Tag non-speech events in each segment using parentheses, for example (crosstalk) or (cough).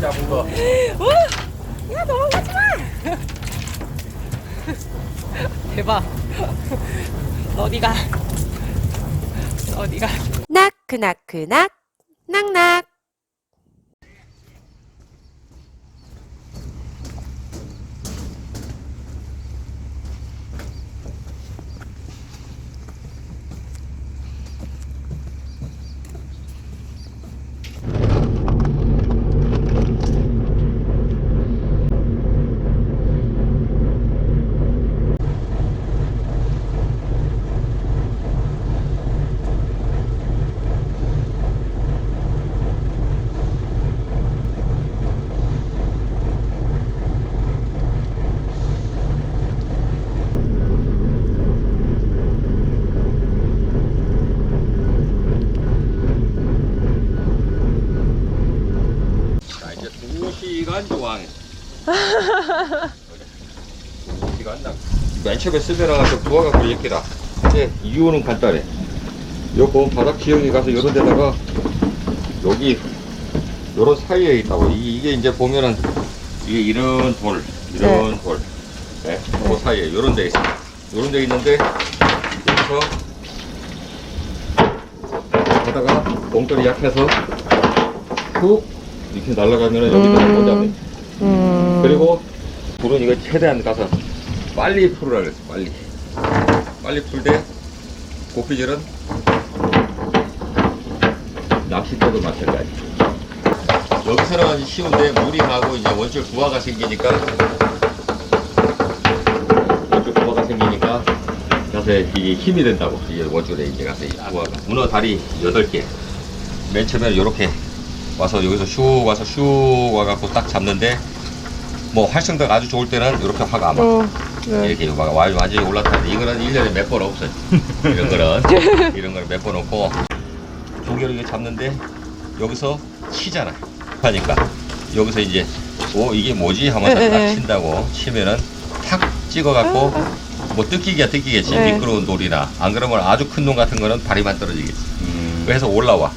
잡은 거. 야 넘어가지 마. (laughs) 대박. 어디가? 어디가? 나크나크낙 낙낙 자, 이제 두 시간 조항. 두 시간 나. 맨 처음에 쓰면은 좀 부하가 걸렸기라. 근데 이유는 간단해. 요거 바닥 지형에 가서 요런 데다가 여기 요런 사이에 있다고. 이, 이게 이제 보면은 이게 이런 돌, 이런 돌. 네. 그 사이에 요런 데 있어. 요런 데 있는데 여기서 하다가 몽돌이 약해서 툭 이렇게 날아가면은 여기다가 못 잡네. 음. 불은 이거 최대한 가서 빨리 풀으라 그랬어 빨리. 빨리 풀되 고피질은 낚싯대도 마찬가지. 여기서는 쉬운데 물이 가고 이제 원줄 부하가 생기니까 원줄 부하가 생기니까 가서 이게 힘이 된다고. 이제 원줄에 이제 가서 이 부하가. 문어 다리 8개. 맨 처음에 이렇게 와서 여기서 슉 와서 슉 와갖고 딱 잡는데 뭐 활성도가 아주 좋을 때는 이렇게 확 아마 어. 네. 이렇게 막 와- 완전히 올라타는데 이거는 1년에 몇 번 없어요. 이런 거는. (laughs) 이런 거는 몇번 없고 조개를 이거 잡는데 여기서 치잖아 하니까 여기서 이제 오 이게 뭐지? 하면서 예, 예, 딱 예. 친다고 치면은 탁 찍어갖고 뭐 뜯기기야 뜯기겠지. 네. 미끄러운 돌이나. 안 그러면 아주 큰 놈 같은 거는 다리만 떨어지겠지. 음. 그래서 올라와.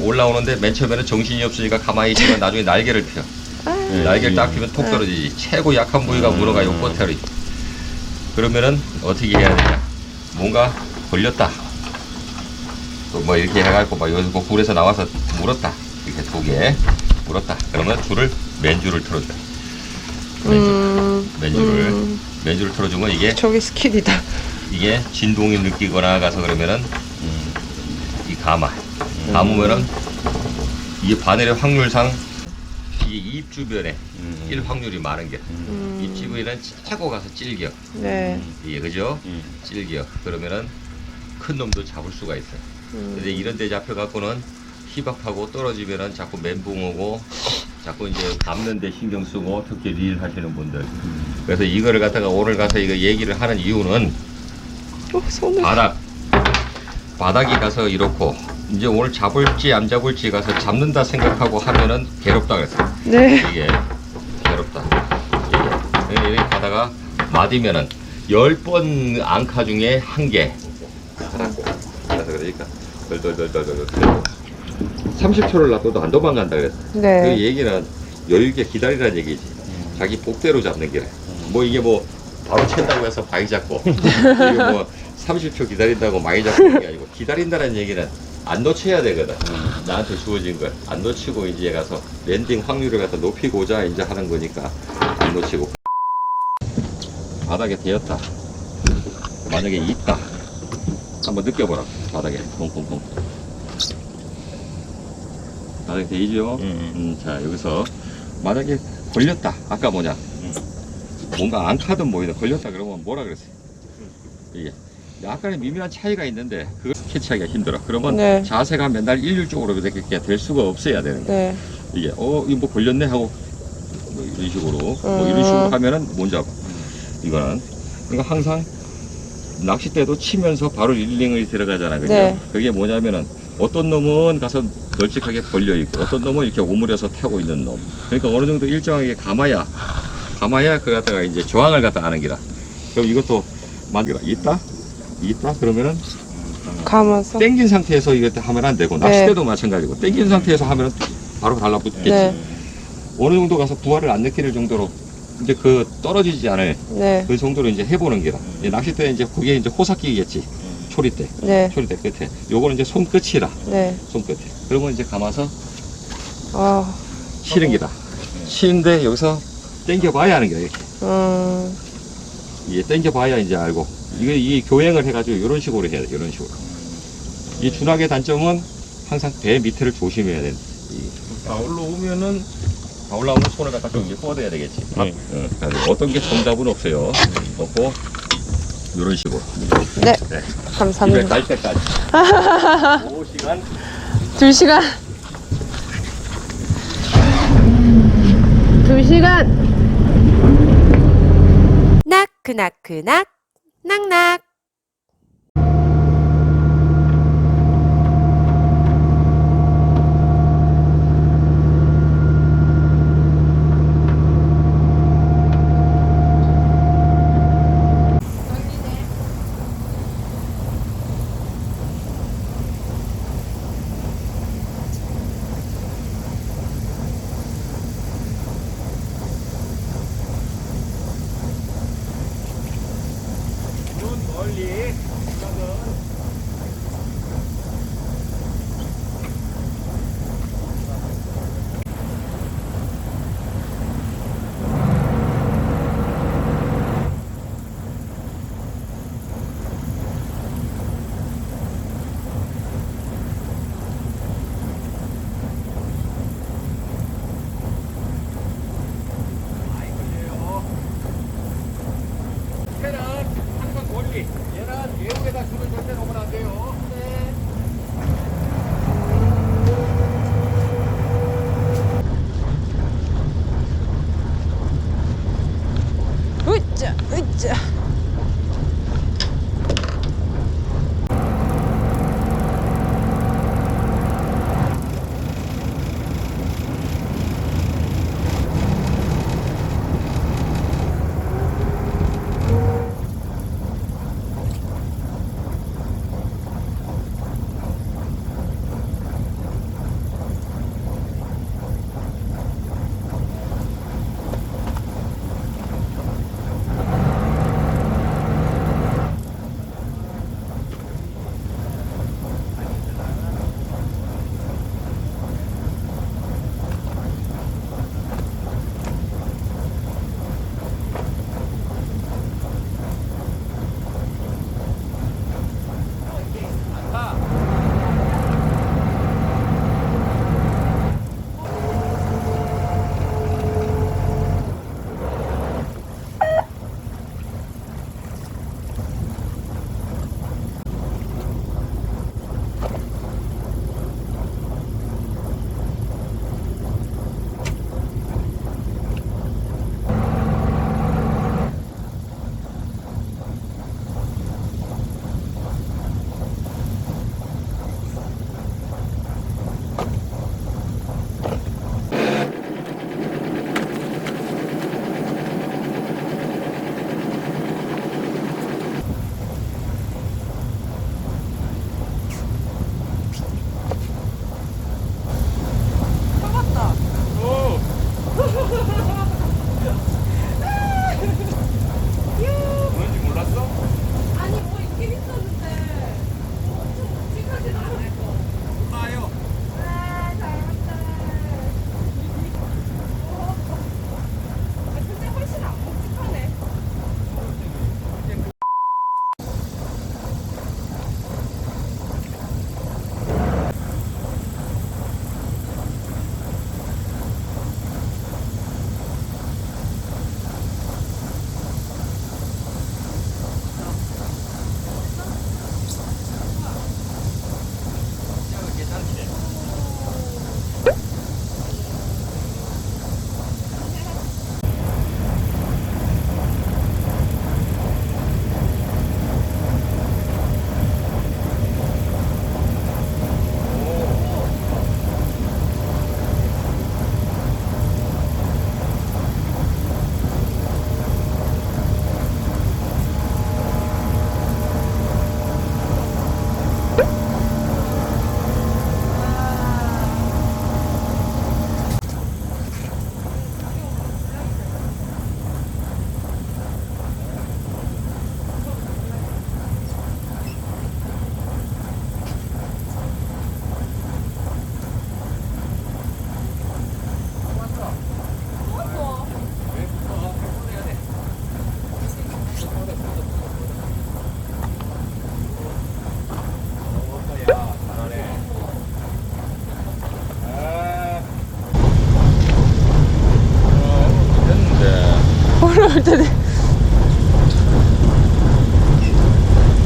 올라오는데 맨 처음에는 정신이 없으니까 가만히 있지만 나중에 날개를 펴 아. 날개를 딱 펴면 톡 떨어지지. 최고 약한 부위가 문어가 요 끝에로 있 그러면은 어떻게 해야 되냐? 뭔가 걸렸다. 또 뭐 이렇게 해갖고 막 여기서 그 굴에서 나와서 물었다. 이렇게 두 개 물었다. 그러면 줄을 맨줄을 틀어줘요. 맨줄. 음. 맨줄을. 음. 맨줄을 틀어주면 이게 저기 스킬이다. 이게 진동이 느끼거나 가서 그러면은 이 가마. 감으면은 이게 바늘의 확률상 이게 입 주변에 찔 확률이 많은 게 음. 입 주변에는 최고 가서 찔겨 네. 이게 그죠 찔겨 그러면은 큰 놈도 잡을 수가 있어요 음. 근데 이런 데 잡혀 갖고는 희박하고 떨어지면은 자꾸 멘붕 오고 자꾸 이제 감는데 신경 쓰고 특히 릴 하시는 분들 그래서 이거를 갖다가 오늘 가서 이거 얘기를 하는 이유는 어, 손을. 바닥 바닥이 가서 이렇고 이제 오늘 잡을지 안 잡을지 가서 잡는다 생각하고 하면은 괴롭다 그랬어 네. 이게 괴롭다 이게 이렇게 가다가 맞으면은 열 번 앙카 중에 한개 하라고 그래서 그러니까 덜덜덜덜덜 30초를 놔둬도 안 도망간다 그랬어 그 네. 얘기는 여유 있게 기다리라는 얘기지. 자기 복대로 잡는 게. 뭐 이게 뭐 바로 챈다고 해서 많이 잡고 (laughs) 이게 뭐 30초 기다린다고 많이 잡고 그게 아니고 기다린다는 얘기는 안 놓쳐야 되거든. 나한테 주어진 걸 안 놓치고 이제 가서 랜딩 확률을 갖다 높이고자 이제 하는 거니까 안 놓치고 바닥에 되었다. 만약에 있다. 한번 느껴보라. 바닥에 퐁퐁퐁. 바닥에 되죠? 음, 자 여기서 만약에 걸렸다 아까 뭐냐 뭔가 안 카든 뭐이든 걸렸다 그러면 뭐라 그랬어요 이게 약간의 미묘한 차이가 있는데 그걸 캐치하기가 힘들어. 그러면 네. 자세가 맨날 일률적으로 이렇게 될 수가 없어야 되는 거야. 네. 이게 어 이거 뭐 걸렸네 하고 뭐 이런 식으로 뭐 이런 식으로 음. 하면은 못 잡아. 이거는. 그러니까 항상 낚싯대도 치면서 바로 릴링을 들어가잖아. 그죠? 네. 그게 뭐냐면은 어떤 놈은 가서 널찍하게 걸려 있고 어떤 놈은 이렇게 오므려서 타고 있는 놈. 그러니까 어느 정도 일정하게 감아야 감아야 그 갖다가 이제 저항을 갖다 하는 기라 그럼 이것도 만기라 있다? 있다? 그러면은 감아서. 땡긴 상태에서 이것도 하면 안 되고 네. 낚싯대도 마찬가지고 땡긴 상태에서 하면 바로 달라붙겠지 네. 어느 정도 가서 부하를 안 느낄 정도로 이제 그 떨어지지 않을 네. 그 정도로 이제 해보는 게라. 이제 낚싯대 이제 그게 이제 호삭기겠지. 초리대. 네. 초리대 끝에. 요거는 이제 손끝이라. 네. 손끝에. 그러면 이제 감아서 아, 치는 기다. 치는데 여기서 당겨봐야 하는 거야, 이렇게. 음, 이게 당겨봐야 이제 알고. 이거, 이 교행을 해가지고 이런 식으로 해야 돼, 이런 식으로. 이 준하의 단점은 항상 배 밑에를 조심해야 돼. 다 올라오면은, 다 올라오면 손을 갖다 좀 이제 뻗어야 되겠지. 네. 어, 그래서 어떤 게 정답은 없어요. 없고, 이런 식으로. 네. 네. 집에 감사합니다. 갈 때까지. (laughs) 5시간 두 시간. 두 시간. 나크나크낙 낙낙 걔는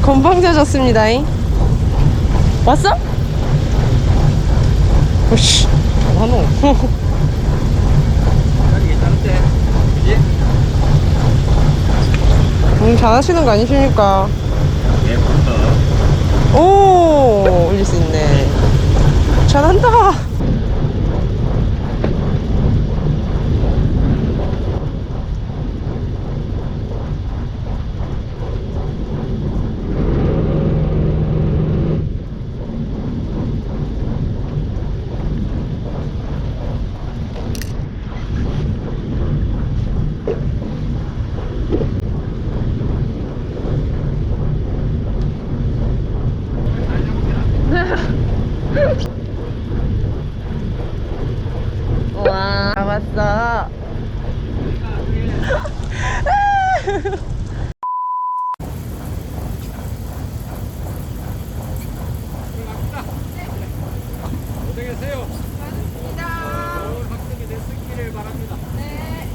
건방져졌습니다. 잉 왔어? 오씨? 그지? 음, 잘하시는 거 아니십니까? 예. 오, 올릴 수 있네. 잘한다. 와, 왔어. (laughs) 고생했어요. 고맙습니다. 오늘 학생이 됐기를 바랍니다. 네.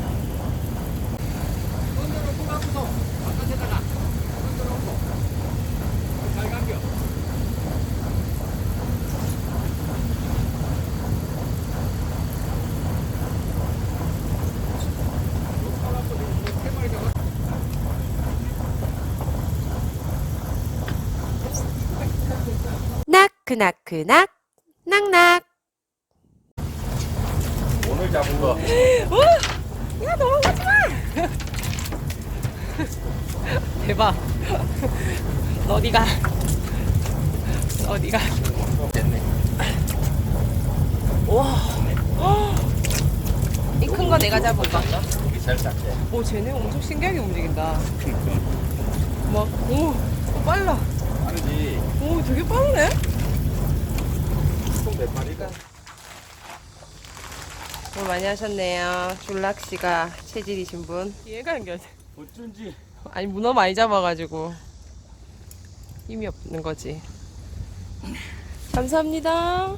손으로 꼽아부터 바깥에다가 손으로 놓고 잘 감겨. 나크나크낙 낙낙 오늘 잡은 거. (laughs) (laughs) 대박. (laughs) 어디가? 어디가? 됐네. 이큰 거 내가 잡은 거. 여기 잘 닦게. 오, 쟤네 엄청 신기하게 움직인다. 막, 오, 오, 빨라. 빠르지. 오, 되게 빠르네. 총몇 마리가? 뭐 많이 하셨네요. 줄락 씨가 체질이신 분. 얘가 연결돼. 어쩐지. 아니 문어 많이 잡아가지고 힘이 없는 거지. 감사합니다.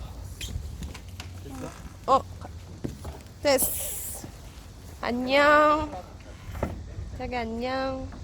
어, 됐어. 안녕. 자기 안녕.